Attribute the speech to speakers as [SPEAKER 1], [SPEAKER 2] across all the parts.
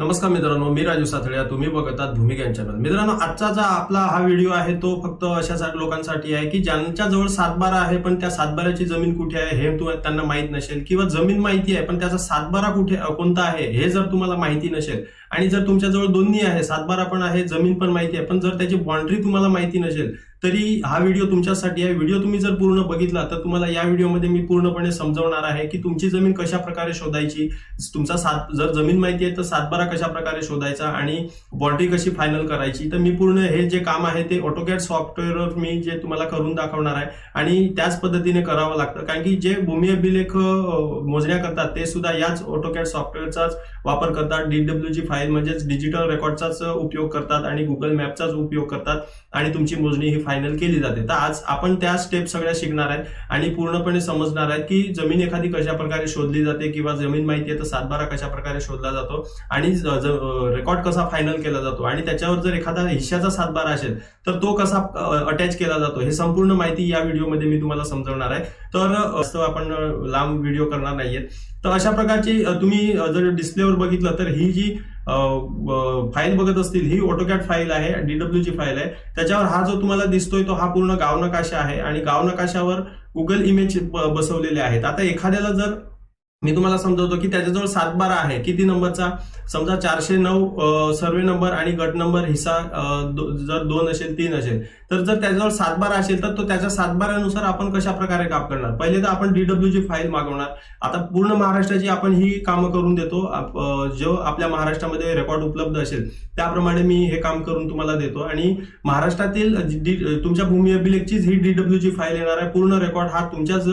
[SPEAKER 1] नमस्कार मित्रांनो मी राजू साथळे तुम्ही बघतात भूमिका चॅनल. मित्रांनो आजचा जो आपला हा व्हिडिओ आहे तो फक्त अशा लोकांसाठी आहे की ज्यांच्या जवळ सातबारा आहे पण त्या सातबाऱ्याची जमीन कुठे आहे हे त्यांना माहीत नसेल किंवा जमीन माहिती आहे पण त्याचा सातबारा कुठे कोणता आहे हे जर तुम्हाला माहिती नसेल आणि जर तुमच्याजवळ दोन्ही आहे सातबारा पण आहे जमीन पण माहिती आहे पण जर त्याची बाउंड्री तुम्हाला माहिती नसेल तरी हा व्हिडिओ तुमच्यासाठी आहे. व्हिडिओ तुम्ही जर पूर्ण बघितला तर तुम्हाला या व्हिडिओमध्ये मी पूर्णपणे समजवणार आहे की तुमची जमीन कशा प्रकारे शोधायची. तुमचा सात जर जमीन माहिती आहे तर सातबारा कशा प्रकारे शोधायचा आणि बाउंड्री कशी फायनल करायची. तर मी पूर्ण हे जे काम आहे ते ऑटोकॅड सॉफ्टवेअरवर मी जे तुम्हाला करून दाखवणार आहे आणि त्याच पद्धतीने करावं लागतं. कारण की जे भूमी अभिलेख मोजण्या करतात ते सुद्धा याच ऑटोकॅड सॉफ्टवेअरचाच वापर करतात. डीडब्ल्यू जी फाईल म्हणजेच डिजिटल रेकॉर्डचाच उपयोग करतात आणि गुगल मॅपचाच उपयोग करतात आणि तुमची मोजणी ही फायनल केली जाते. तर आज आपण त्या स्टेप सगळ्या शिकणार आहेत आणि पूर्णपणे समजणार आहेत की जमीन एखादी कशा प्रकारे शोधली जाते किंवा जमीन माहिती आहे तर सातबारा कशा प्रकारे शोधला जातो आणि रेकॉर्ड कसा फायनल केला जातो आणि त्याच्यावर जर एखादा हिश्श्याचा सातबारा असेल तर तो कसा अटॅच केला जातो हे संपूर्ण माहिती या व्हिडिओमध्ये मी तुम्हाला समजवणार आहे. तर असं आपण लांब व्हिडिओ करणार नाहीये तर अशा प्रकारची तुम्ही जर डिस्प्लेवर बघितलं तर ही जी फाईल बघत असतील ही ऑटोकॅट फाईल आहे डीडब्ल्यू ची फाईल आहे. त्याच्यावर हा जो तुम्हाला दिसतोय तो हा पूर्ण गाव नकाशा आहे. आणि गाव नकाशावर गुगल इमेज बसवलेले आहेत. आता एखाद्याला जर मी तुम्हाला समजवतो की त्याच्याजवळ सातबारा आहे. किती नंबरचा? समजा चारशे नऊ सर्वे नंबर आणि गट नंबर हिस्सा दो- जर दोन असेल तीन असेल. तर जर त्याच्याजवळ सातबारा असेल तर तो त्याच्या सातबारानुसार आपण कशा प्रकारे काम करणार? पहिले तर आपण डीडब्ल्यू ची फाईल मागवणार. आता पूर्ण महाराष्ट्राची आपण ही कामं करून देतो. आप- जो आपल्या महाराष्ट्रामध्ये रेकॉर्ड उपलब्ध असेल त्याप्रमाणे मी हे काम करून तुम्हाला देतो. आणि महाराष्ट्रातील तुमच्या भूमी अभिलेखचीच ही डीडब्ल्यू ची फाईल येणार आहे. पूर्ण रेकॉर्ड हा तुमच्याच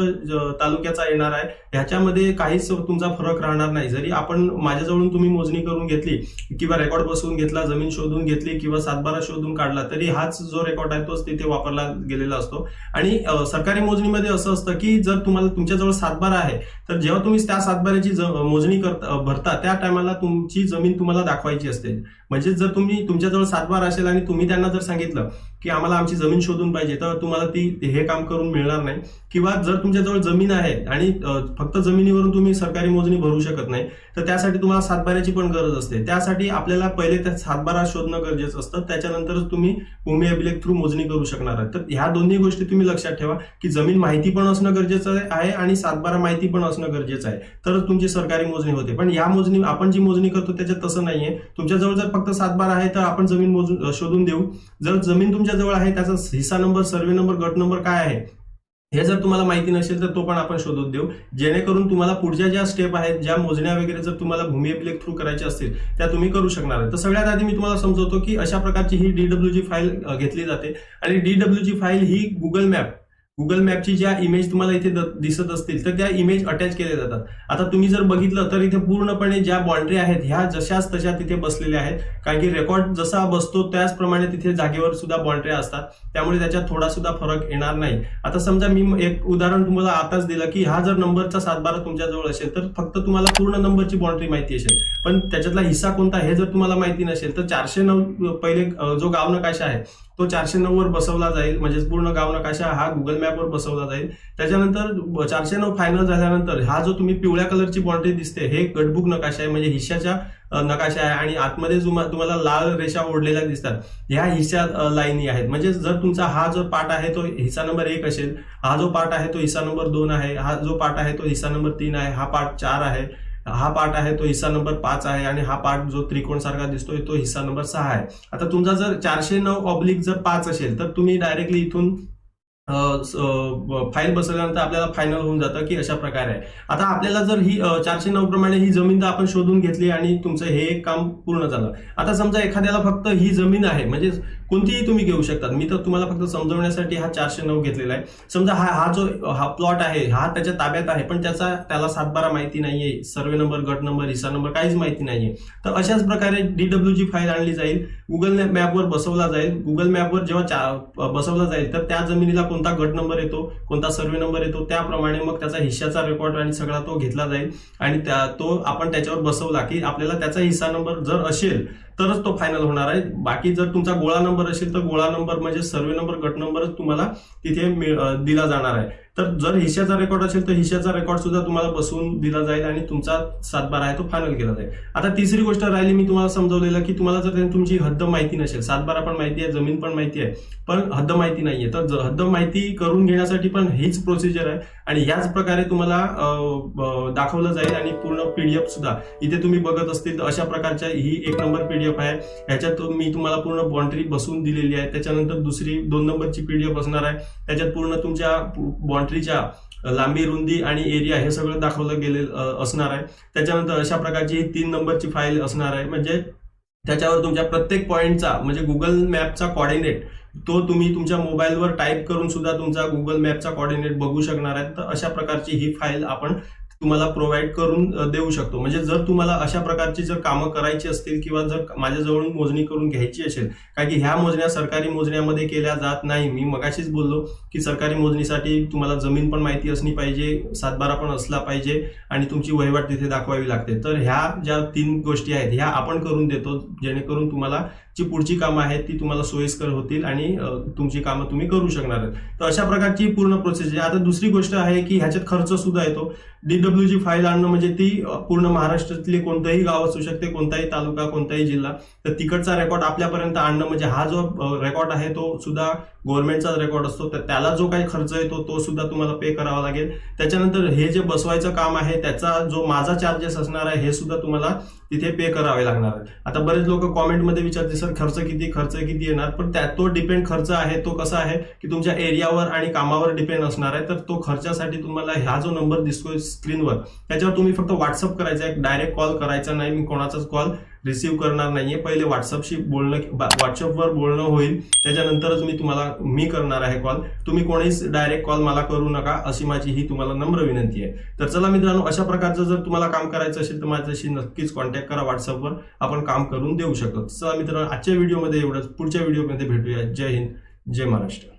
[SPEAKER 1] तालुक्याचा येणार आहे. ह्याच्यामध्ये काहीच तुमचा फरक राहणार नाही. जरी आपण माझ्याजवळून तुम्ही मोजणी करून घेतली किंवा रेकॉर्ड बसवून घेतला जमीन शोधून घेतली किंवा सातबारा शोधून काढला तरी हाच जो रेकॉर्ड आहे तोच तिथे वापरला गेलेला असतो. आणि सरकारी मोजणीमध्ये असं असतं की जर तुम्हाला तुमच्याजवळ सातबारा आहे तर जेव्हा तुम्ही त्या सातबाऱ्याची मोजणी करता भरता त्या टायमाला तुमची जमीन तुम्हाला दाखवायची असते. म्हणजे जर तुम्ही तुमच्याजवळ सातबारा असेल आणि तुम्ही त्यांना जर सांगितलं की आम्हाला आमची जमीन शोधून पाहिजे. तर तुम्हाला ती हे काम करून मिळणार नाही. किंवा जर तुमच्याजवळ जमीन आहे आणि फक्त जमिनीवरून तुम्ही सरकारी मोजणी भरू शकत नाही तर त्यासाठी तुम्हाला सातबाऱ्याची पण गरज असते. त्यासाठी आपल्याला पहिले त्या सातबारा शोधणं गरजेचं असतं. त्याच्यानंतरच तुम्ही भूमी अभिलेख थ्रू मोजणी करू शकणार आहात. तर ह्या दोन्ही गोष्टी तुम्ही लक्षात ठेवा की जमीन माहिती पण असणं गरजेचं आहे आणि सातबारा माहिती पण असणं गरजेचं आहे. तरच तुमची सरकारी मोजणी होते. पण या मोजणी आपण जी मोजणी करतो त्याच्यात तसं नाहीये. तुमच्याजवळ जर फक्त सातबारा आहे तर आपण जमीन मोजून शोधून देऊ. जर जमीन तुमच्या जवळ आहे त्याचा हिस्सा नंबर सर्वे नंबर गट नंबर काय आहे हे जर तुम्हाला माहिती नसेल तर तो पण आपण शोधून देऊ. जेणेकरून तुम्हाला पुढच्या ज्या स्टेप आहेत ज्या मोजण्या वगैरे जर तुम्हाला भूमी अभिलेख थ्रू करायच्या असतील त्या तुम्ही करू शकणार आहे. तर सगळ्यात आधी मी तुम्हाला समजवतो की अशा प्रकारची ही डीडब्ल्यू जी फाईल घेतली जाते. आणि डीडब्ल्यू ची फाईल ही गुगल मॅप गुगल मॅपची ज्या इमेज तुम्हाला इथे द- दिसत असतील तर त्या इमेज अटॅच केल्या जातात. आता तुम्ही जर बघितलं तर इथे पूर्णपणे ज्या बाउंड्री आहेत ह्या जशाच तशा तिथे बसलेल्या आहेत. कारण की रेकॉर्ड जसा बसतो त्याचप्रमाणे तिथे जागेवर सुद्धा बाउंड्री असतात. त्यामुळे त्याच्यात थोडा सुद्धा फरक येणार नाही. आता समजा मी एक उदाहरण तुम्हाला आताच दिलं की हा जर नंबरचा सातबारा तुमच्याजवळ असेल तर फक्त तुम्हाला पूर्ण नंबरची बाउंड्री माहिती असेल. पण त्याच्यातला हिस्सा कोणता हे जर तुम्हाला माहिती नसेल तर चारशे नऊ पहिले जो गाव नकाशा आहे तो चारशे नऊ वर बसवला जाईल. म्हणजे पूर्ण गाव नकाशा हा गुगल मॅप मॅपवर बसवला जाईल. त्याच्यानंतर चारशे नऊ फायनल झाल्यानंतर हा जो तुम्ही पिवळ्या कलरची बाउंड्री दिसते हे गटबुक नकाशा आहे म्हणजे हिश्श्याच्या नकाशा आहे आणि आतमध्ये तुम्हाला लाल रेषा ओढलेल्या दिसतात. ह्या हिस्सा लाईनी आहेत. म्हणजे जर तुमचा हा जो पार्ट आहे तो हिस्सा नंबर एक असेल हा जो पार्ट आहे तो हिस्सा नंबर दोन आहे हा जो पार्ट आहे तो हिस्सा नंबर तीन आहे हा पार्ट चार आहे हा पार्ट आहे तो हिस्सा नंबर पाच आहे आणि हा पार्ट जो त्रिकोण सारखा दिसतोय तो हिस्सा नंबर सहा आहे. आता तुमचा जर चारशे नऊ ऑब्लिक जर पाच असेल तर तुम्ही डायरेक्टली इथून फाईल बसवल्यानंतर आपल्याला फायनल होऊन जातं की अशा प्रकारे. आहे आता आपल्याला जर ही चारशे नऊ प्रमाणे ही जमीन तर आपण शोधून घेतली आणि तुमचं हे एक काम पूर्ण झालं. आता समजा एखाद्याला फक्त ही जमीन आहे म्हणजे कोणतीही तुम्ही घेऊ शकतात. मी तर तुम्हाला फक्त समजवण्यासाठी हा चारशे नऊ घेतलेला आहे. समजा हा हा जो हा प्लॉट आहे हा त्याच्या ताब्यात आहे पण त्याचा त्याला सातबारा माहिती नाहीये. सर्वे नंबर गट नंबर हिस्सा नंबर काहीच माहिती नाहीये. तर अशाच प्रकारे डीडब्ल्यू जी फाईल आणली जाईल. गुगल मॅपवर बसवला जाईल. गुगल मॅपवर जेव्हा बसवला जाईल तर त्या जमिनीला कोणता गट नंबर येतो कोणता सर्वे नंबर येतो त्याप्रमाणे मग त्याचा हिश्श्याचा रेकॉर्ड आणि सगळा तो घेतला जाईल. आणि त्या- तो आपण त्याच्यावर बसवला की आपल्याला त्याचा हिस्सा नंबर जर असेल तरच तो फायनल होणार आहे. बाकी जर तुमचा गोळा नंबर असेल तर गोळा नंबर म्हणजे सर्वे नंबर गट नंबरच तुम्हाला तिथे दिला जाणार आहे. तर जर हिश्याचा रेकॉर्ड असेल तर हिश्याचा रेकॉर्ड सुद्धा तुम्हाला बसवून दिला जाईल आणि तुमचा सातबारा आहे तो फायनल केला जाईल. आता तिसरी गोष्ट राहिली मी तुम्हाला समजवलेलं की तुम्हाला जर तुमची हद्द माहिती नसेल सातबारा पण माहिती आहे जमीन पण माहिती आहे पण हद्द माहिती नाहीये तर हद्द माहिती करून घेण्यासाठी पण हीच प्रोसिजर आहे आणि ह्याच प्रकारे तुम्हाला दाखवलं जाईल आणि पूर्ण पीडीएफ सुद्धा. इथे तुम्ही बघत असतील तर अशा प्रकारच्या ही एक नंबर पीडीएफ आहे. ह्याच्यात मी तुम्हाला पूर्ण बाउंड्री बसवून दिलेली आहे. त्याच्यानंतर दुसरी दोन नंबरची पीडीएफ असणार आहे. त्याच्यात पूर्ण तुमच्या बाउंड्रीच्या लांबी रुंदी आणि एरिया हे सगळं दाखवलं गेले असणार आहे. त्याच्यानंतर अशा प्रकारची ही तीन नंबरची फाईल असणार आहे. म्हणजे त्याच्यावर तुमच्या प्रत्येक पॉईंटचा म्हणजे गुगल मॅपचा कॉर्डिनेट तो तुम्ही तुमच्या मोबाईलवर टाईप करून सुद्धा तुमचा गुगल मॅपचा कॉर्डिनेट बघू शकणार आहे. तर अशा प्रकारची ही फाईल आपण तुम्हाला प्रोव्हाइड करून देऊ शकतो. म्हणजे जर तुम्हाला अशा प्रकारची जर कामं करायची असतील किंवा जर माझ्याजवळून मोजणी करून घ्यायची असेल कारण की ह्या मोजण्या सरकारी मोजण्यामध्ये केल्या जात नाही. मी मगाशीच बोललो की सरकारी मोजणीसाठी तुम्हाला जमीन पण माहिती असली पाहिजे सातबारा पण असला पाहिजे आणि तुमची वहिवाट तिथे दाखवावी लागते. तर ह्या ज्या तीन गोष्टी आहेत ह्या आपण करून देतो जेणेकरून तुम्हाला जी पुढची कामं आहेत ती तुम्हाला सोयीस्कर होतील आणि तुमची कामं तुम्ही करू शकणार तर अशा प्रकारची पूर्ण प्रोसेस आहे. आता दुसरी गोष्ट आहे की ह्याच्यात खर्च सुद्धा येतो. डीडब्ल्यू जी फाईल आणणं म्हणजे ती पूर्ण महाराष्ट्रातली कोणतंही गाव असू शकते कोणताही तालुका कोणताही जिल्हा. तर तिकडचा रेकॉर्ड आपल्यापर्यंत आणणं म्हणजे हा जो रेकॉर्ड आहे तो सुद्धा गव्हर्नमेंटचा रेकॉर्ड असतो तर त्याला जो काही खर्च येतो तो सुद्धा तुम्हाला पे करावा लागेल. त्याच्यानंतर हे जे बसवायचं काम आहे त्याचा जो माझा चार्जेस असणार आहे हे सुद्धा तुम्हाला तिथे पे करावे लागणार आहे आता बरेच लोक कॉमेंटमध्ये विचारते सर खर्च किती खर्च किती येणार? पण त्या तो डिपेंड खर्च आहे तो कसा आहे की तुमच्या एरियावर आणि कामावर डिपेंड असणार आहे तर तो खर्चासाठी तुम्हाला हा जो नंबर दिसतोय स्क्रीनवर त्याच्यावर तुम्ही फक्त व्हॉट्सअप करायचा आहे डायरेक्ट कॉल करायचा नाही मी कोणाचाच कॉल रिसीव्ह करणार नाहीये. पहिले व्हॉट्सअपशी बोलणं व्हॉट्सअपवर बोलणं होईल. त्याच्यानंतरच मी तुम्हाला मी करणार आहे कॉल तुम्ही कोणीच डायरेक्ट कॉल मला करू नका अशी माझी ही तुम्हाला नम्र विनंती आहे. तर चला मित्रांनो अशा प्रकारचं जर तुम्हाला काम करायचं असेल तर माझ्याशी नक्कीच कॉन्टॅक्ट करा व्हॉट्सअपवर आपण काम करून देऊ शकतो. चला मित्रांनो आजच्या व्हिडिओमध्ये एवढंच. पुढच्या व्हिडिओमध्ये भेटूया. जय हिंद. जय महाराष्ट्र.